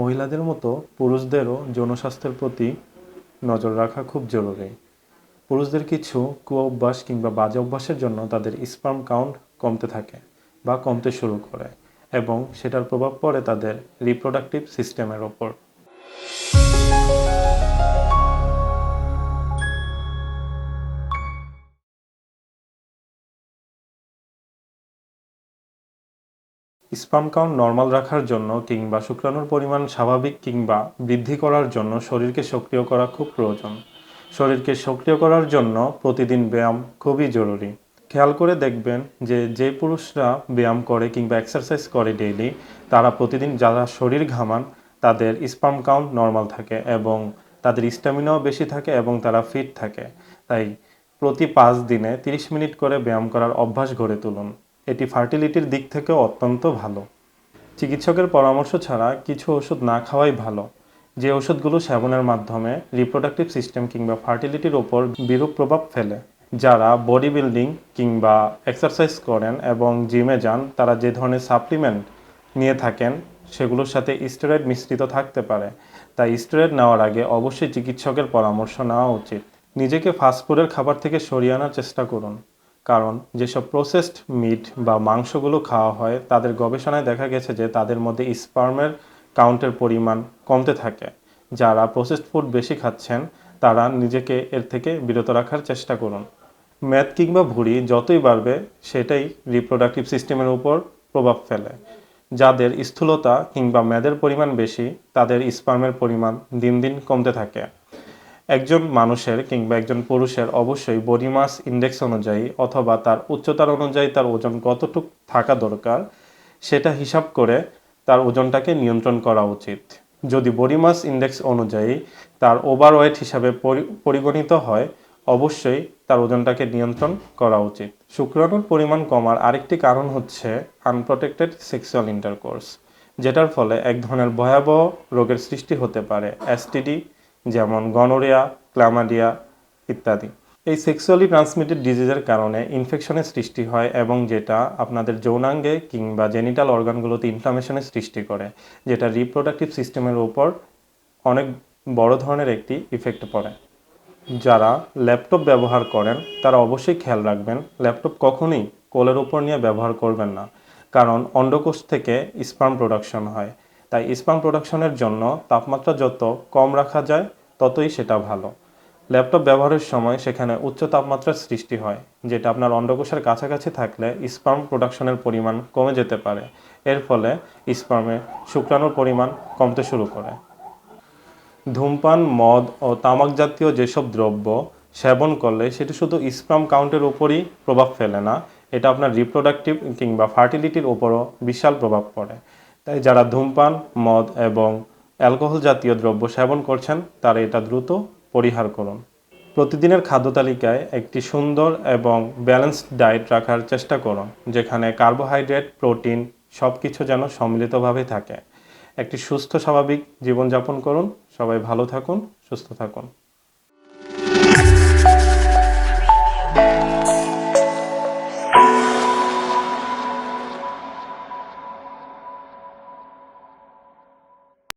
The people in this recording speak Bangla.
মহিলাদের মতো পুরুষদেরও যৌনস্বাস্থ্যের প্রতি নজর রাখা খুব জরুরি। পুরুষদের কিছু কু অভ্যাস কিংবা বাজে অভ্যাসের জন্য তাদের স্পার্ম কাউন্ট কমতে থাকে বা কমতে শুরু করে এবং সেটার প্রভাব পড়ে তাদের রিপ্রোডাক্টিভ সিস্টেমের ওপর। স্পার্ম কাউন্ট নর্মাল রাখার জন্য কিংবা শুক্রাণুর পরিমাণ স্বাভাবিক কিংবা বৃদ্ধি করার জন্য শরীরকে সক্রিয় করা খুব প্রয়োজন। শরীরকে সক্রিয় করার জন্য প্রতিদিন ব্যায়াম খুবই জরুরি। খেয়াল করে দেখবেন যে যে পুরুষরা ব্যায়াম করে কিংবা এক্সারসাইজ করে ডেইলি তারা প্রতিদিন যারা শরীর ঘামান, তাদের স্পার্ম কাউন্ট নর্মাল থাকে এবং তাদের স্ট্যামিনাও বেশি থাকে এবং তারা ফিট থাকে। তাই প্রতি পাঁচ দিনে তিরিশ মিনিট করে ব্যায়াম করার অভ্যাস গড়ে তুলুন। এটি ফার্টিলিটির দিক থেকেও অত্যন্ত ভালো। চিকিৎসকের পরামর্শ ছাড়া কিছু ওষুধ না খাওয়াই ভালো। যে ওষুধগুলো সেবনের মাধ্যমে রিপ্রোডাক্টিভ সিস্টেম কিংবা ফার্টিলিটির ওপর বিরূপ প্রভাব ফেলে, যারা বডি বিল্ডিং কিংবা এক্সারসাইজ করেন এবং জিমে যান, তারা যে ধরনের সাপ্লিমেন্ট নিয়ে থাকেন, সেগুলোর সাথে স্টেরয়েড মিশ্রিত থাকতে পারে। তাই স্টেরয়েড নেওয়ার আগে অবশ্যই চিকিৎসকের পরামর্শ নেওয়া উচিত। নিজেকে ফাস্টফুডের খাবার থেকে সরিয়ে আনার চেষ্টা করুন। কারণ যেসব প্রসেসড মিট বা মাংসগুলো খাওয়া হয়, তাদের গবেষণায় দেখা গেছে যে তাদের মধ্যে স্পার্মের কাউন্টের পরিমাণ কমতে থাকে। যারা প্রসেসড ফুড বেশি খাচ্ছেন, তারা নিজেকে এর থেকে বিরত রাখার চেষ্টা করুন। ম্যাথ কিংবা ভুঁড়ি যতই বাড়বে, সেটাই রিপ্রোডাক্টিভ সিস্টেমের উপর প্রভাব ফেলে। যাদের স্থূলতা কিংবা মেদের পরিমাণ বেশি, তাদের স্পার্মের পরিমাণ দিন দিন কমতে থাকে। একজন মানুষের কিংবা একজন পুরুষের অবশ্যই বডি মাস ইন্ডেক্স অনুযায়ী অথবা তার উচ্চতার অনুযায়ী তার ওজন কতটুক থাকা দরকার, সেটা হিসাব করে তার ওজনটাকে নিয়ন্ত্রণ করা উচিত। যদি বডি মাস ইন্ডেক্স অনুযায়ী তার ওভারওয়েট হিসাবে পরি- পরিগণিত হয়, অবশ্যই তার ওজনটাকে নিয়ন্ত্রণ করা উচিত। শুক্রাণুর পরিমাণ কমার আরেকটি কারণ হচ্ছে আনপ্রোটেক্টেড সেক্সুয়াল ইন্টারকোর্স যেটার ফলে এক ধরনের ভয়াবহ রোগের সৃষ্টি হতে পারে এসটিডি যেমন গনোরিয়া, ক্লামাডিয়া ইত্যাদি। এই সেক্সুয়ালি ট্রান্সমিটেড ডিজিজের কারণে ইনফেকশনের সৃষ্টি হয় এবং যেটা আপনাদের যৌনাঙ্গে কিংবা জেনিটাল অর্গানগুলোতে ইনফ্লামেশনের সৃষ্টি করে, যেটা রিপ্রোডাক্টিভ সিস্টেমের উপর অনেক বড় ধরনের একটি ইফেক্ট পড়ে। যারা ল্যাপটপ ব্যবহার করেন, তারা অবশ্যই খেয়াল রাখবেন, ল্যাপটপ কখনোই কোলের উপর নিয়ে ব্যবহার করবেন না, কারণ অন্ডকোষ থেকে স্পার্ম প্রোডাকশন হয়। তাই স্পার্ম প্রোডাকশনের জন্য তাপমাত্রা যত কম রাখা যায় ততই সেটা ভালো। ল্যাপটপ ব্যবহারের সময় সেখানে উচ্চ তাপমাত্রার সৃষ্টি হয়, যেটা আপনার অন্ডকোষের কাছাকাছি থাকলে স্পার্ম প্রোডাকশনের পরিমাণ কমে যেতে পারে। এর ফলে স্পার্মে শুক্রাণুর পরিমাণ কমতে শুরু করে। ধূমপান, মদ ও তামাক জাতীয় যেসব দ্রব্য সেবন করলে সেটি শুধু স্পাম কাউন্টের উপরই প্রভাব ফেলে না, এটা আপনার রিপ্রোডাক্টিভ কিংবা ফার্টিলিটির উপরও বিশাল প্রভাব পড়ে। তাই যারা ধূমপান, মদ এবং অ্যালকোহল জাতীয় দ্রব্য সেবন করছেন, তারা এটা দ্রুত পরিহার করুন। প্রতিদিনের খাদ্য তালিকায় একটি সুন্দর এবং ব্যালেন্সড ডায়েট রাখার চেষ্টা করুন, যেখানে কার্বোহাইড্রেট, প্রোটিন সব কিছু যেন সম্মিলিতভাবে থাকে। একটি সুস্থ, স্বাভাবিক জীবনযাপন করুন। সবাই ভালো থাকুন, সুস্থ থাকুন।